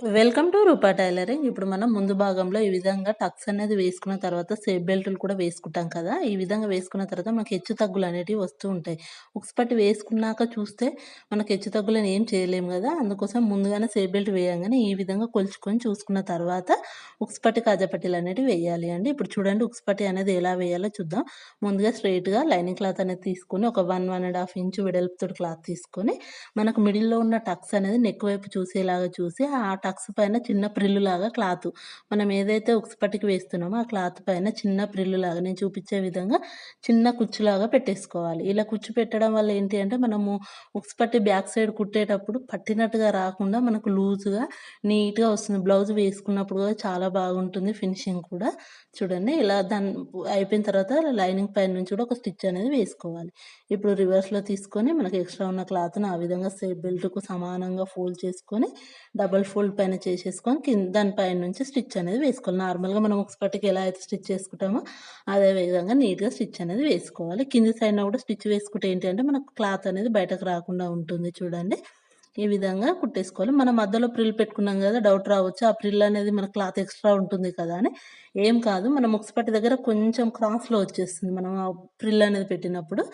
Welcome to Roopa tailoring. ఇప్పుడు మనం ముందు భాగంలో ఈ విధంగా టక్స్ అనేది వేసుకున్న తర్వాత సేఫ్ బెల్టులు కూడా వేసుకుంటాం కదా! ఈ విధంగా వేసుకున్న తర్వాత మనకు హెచ్చు తగ్గులు అనేటివి వస్తూ ఉంటాయి. ఉక్స్పట్టి వేసుకున్నాక చూస్తే మనకు హెచ్చు తగ్గులను ఏం చేయలేము కదా! అందుకోసం ముందుగానే సేఫ్ బెల్ట్ వేయంగానే ఈ విధంగా కొలుచుకొని చూసుకున్న తర్వాత ఉక్స్పట్టి పట్టి అనేటివి వేయాలి అండి. ఇప్పుడు చూడండి ఉక్స్పట్టి అనేది ఎలా వేయాలో చూద్దాం. ముందుగా స్ట్రెయిట్‌గా లైనింగ్ క్లాత్ అనేది తీసుకొని ఒక 1, 1 ½ ఇంచు వెడల్పుతోటి క్లాత్ తీసుకొని మనకు మిడిల్‌లో ఉన్న టక్స్ అనేది నెక్ వైపు చూసేలాగా చూసి ఆ టక్స్ పైన చిన్న ప్రిల్లులాగా క్లాత్. మనం ఏదైతే ఉక్స్ పట్టికి వేస్తున్నామో ఆ క్లాత్ పైన చిన్న ప్రిల్లులాగా నేను చూపించే విధంగా చిన్న కుచ్చులాగా పెట్టేసుకోవాలి. ఇలా కుచ్చు పెట్టడం వల్ల ఏంటి అంటే మనము ఉక్స్పట్టి బ్యాక్ సైడ్ కుట్టేటప్పుడు పట్టినట్టుగా రాకుండా మనకు లూజ్గా నీట్గా వస్తుంది. బ్లౌజ్ వేసుకున్నప్పుడు కూడా చాలా బాగుంటుంది ఫినిషింగ్ కూడా. చూడండి ఇలా దాని అయిపోయిన తర్వాత లైనింగ్ పైన నుంచి కూడా ఒక స్టిచ్ అనేది వేసుకోవాలి. ఇప్పుడు రివర్స్లో తీసుకొని మనకి ఎక్స్ట్రా ఉన్న క్లాత్ను ఆ విధంగా బెల్ట్కు సమానంగా ఫోల్డ్ చేసుకొని డబల్ ఫోల్డ్ పైన చేసేసుకొని కింద దానిపైన నుంచి స్టిచ్ అనేది వేసుకోవాలి. నార్మల్గా మనం ఒక స్కర్ట్కి ఎలా అయితే స్టిచ్ చేసుకుంటామో అదే విధంగా నీట్గా స్టిచ్ అనేది వేసుకోవాలి. కింది సైడ్న కూడా స్టిచ్ వేసుకుంటే ఏంటంటే మనకు క్లాత్ అనేది బయటకు రాకుండా ఉంటుంది చూడండి. ఈ విధంగా కుట్టేసుకోవాలి? మనం మధ్యలో ప్రిల్ పెట్టుకున్నాం కదా డౌట్ రావచ్చు? ఆ ప్రిల్ అనేది మన క్లాత్ ఎక్స్ట్రా ఉంటుంది కదా అని. ఏం కాదు మనం ముక్సపట్టి దగ్గర కొంచెం క్రాస్లో వచ్చేస్తుంది. మనం ఆ ప్రిల్ అనేది పెట్టినప్పుడు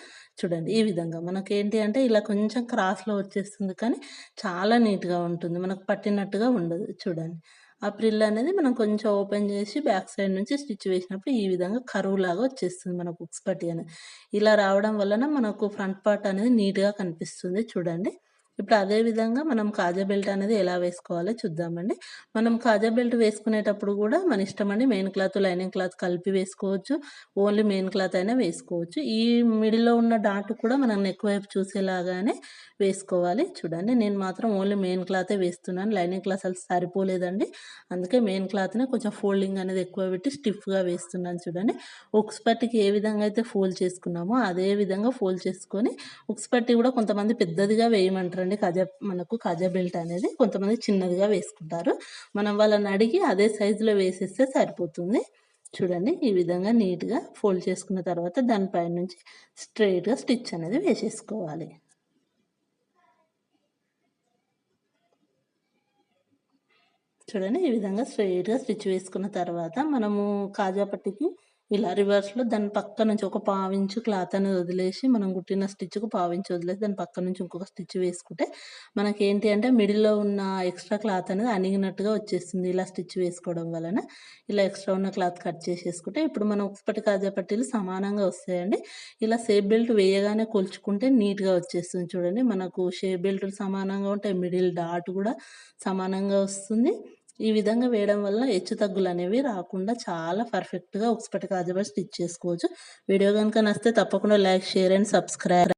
చూడండి ఈ విధంగా. మనకి ఏంటి అంటే ఇలా కొంచెం క్రాస్లో వచ్చేస్తుంది కానీ చాలా నీట్గా ఉంటుంది. మనకు పట్టినట్టుగా ఉండదు చూడండి. ఆ ప్రిల్ అనేది మనం కొంచెం ఓపెన్ చేసి బ్యాక్ సైడ్ నుంచి స్టిచ్ వేసినప్పుడు ఈ విధంగా కరువు లాగా వచ్చేస్తుంది మనకు ఉక్స్ పట్టి అనేది. ఇలా రావడం వలన మనకు ఫ్రంట్ పార్ట్ అనేది నీట్గా కనిపిస్తుంది చూడండి. ఇప్పుడు అదే విధంగా మనం కాజా బెల్ట్ అనేది ఎలా వేసుకోవాలో చూద్దామండి. మనం కాజా బెల్ట్ వేసుకునేటప్పుడు కూడా మన ఇష్టం అండి మెయిన్ క్లాత్ లైనింగ్ క్లాత్ కలిపి వేసుకోవచ్చు. ఓన్లీ మెయిన్ క్లాత్ అయినా వేసుకోవచ్చు. ఈ మిడిల్లో ఉన్న డాట్ కూడా మనం నెక్ వైపు చూసేలాగానే వేసుకోవాలి. చూడండి నేను మాత్రం ఓన్లీ మెయిన్ క్లాతే వేస్తున్నాను. లైనింగ్ క్లాత్ అసలు సరిపోలేదండి. అందుకే మెయిన్ క్లాత్ని కొంచెం ఫోల్డింగ్ అనేది ఎక్కువ పెట్టి స్టిఫ్గా వేస్తున్నాను చూడండి. ఉక్స్ పట్టికి ఏ విధంగా అయితే ఫోల్డ్ చేసుకున్నామో అదే విధంగా ఫోల్డ్ చేసుకొని ఉక్స్ పట్టి కూడా కొంతమంది పెద్దదిగా వేయమంటారు చూడండి కాజా మనకు కాజా బెల్ట్ అనేది కొంతమంది చిన్నదిగా వేసుకుంటారు. మనం వాళ్ళని అడిగి అదే సైజులో వేసేస్తే సరిపోతుంది. చూడండి ఈ విధంగా నీట్గా ఫోల్డ్ చేసుకున్న తర్వాత దానిపైన నుంచి స్ట్రైట్గా స్టిచ్ అనేది వేసేసుకోవాలి. చూడండి ఈ విధంగా స్ట్రైట్గా స్టిచ్ వేసుకున్న తర్వాత మనము కాజా పట్టికి ఇలా రివర్స్లో దాని పక్క నుంచి ఒక పావించు క్లాత్ అనేది వదిలేసి మనం కుట్టిన స్టిచ్కు పావించి వదిలేసి దాని పక్క నుంచి ఇంకొక స్టిచ్ వేసుకుంటే మనకి ఏంటి అంటే మిడిల్లో ఉన్న ఎక్స్ట్రా క్లాత్ అనేది అణిగినట్టుగా వచ్చేస్తుంది ఇలా స్టిచ్ వేసుకోవడం వలన. ఇలా ఎక్స్ట్రా ఉన్న క్లాత్ కట్ చేసేసుకుంటే ఇప్పుడు మనం ఒకటి కాజా పట్టీలు సమానంగా వస్తాయండి. ఇలా సేఫ్ బెల్ట్ వేయగానే కొలుచుకుంటే నీట్గా వచ్చేస్తుంది చూడండి. మనకు షేప్ బెల్ట్లు సమానంగా ఉంటాయి. మిడిల్ డాట్ కూడా సమానంగా వస్తుంది. ఈ విధంగా వేయడం వల్ల హెచ్చు తగ్గులు అనేవి రాకుండా చాలా పర్ఫెక్ట్గా ఒకటి కాజబడి స్టిచ్ చేసుకోవచ్చు. వీడియో కనుక నచ్చితే తప్పకుండా లైక్ షేర్ అండ్ సబ్స్క్రైబ్.